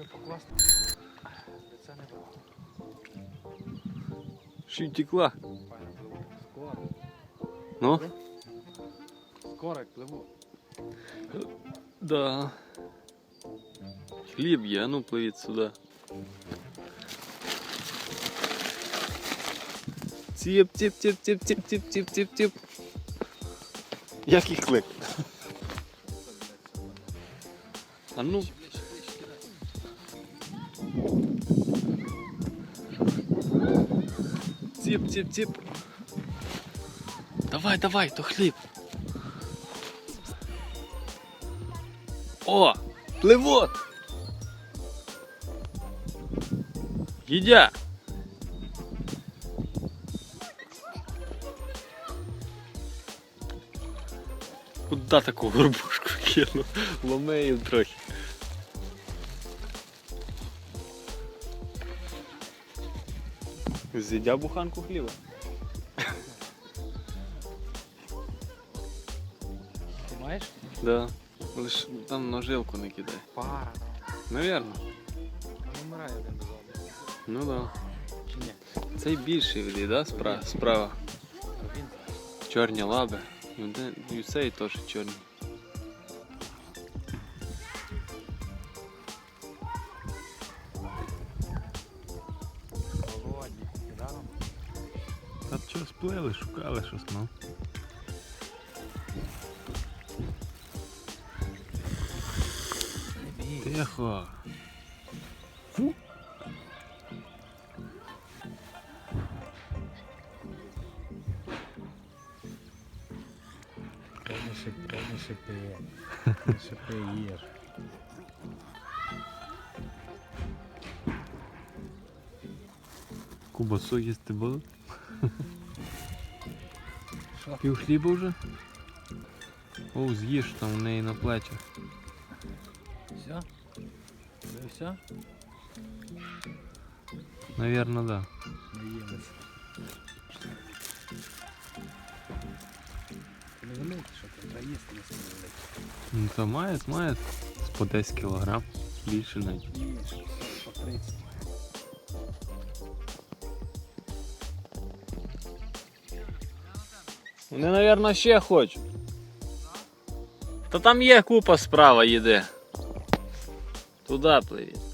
би покласти. Це не було. Що й текла? Скоро. Ну? Скоро пливу. Да. Хліб є, а ну пливіть сюди. Тіп, тіп, тіп, тіп, тіп, тіп, тіп, тіп, тіп. Як їх клик? А ну. Тіп, тіп, тіп. Давай, давай, то хліб. О, пливот. Їдя. Куда таку горбушку кину? Ломею трохи. З'їдя буханку хліба. Ти маєш? Да. Лиш там наживку не кидай. Пара. Наверно. Там вмирає один без одного. Ну да. Чи ні? Цей більший веде, да? Справа. Справа. Він. Чорні лаби. І один- І цей теж чорний. Та що сплили, шукали щось, ну. Не бій. Тихо. Не шипи, не шипи. Не шипи, їж. Кубасу їсти буду? Пів хліба вже? О, з'їж там в неї на плечах. Все? Це все? Навірно, да. Наїлися. Не великий, що не. Ну то має, має по 10 кілограм. Більше навіть. Вони, мабуть, ще хочуть. Та там є купа справа їде. Туди пливіть.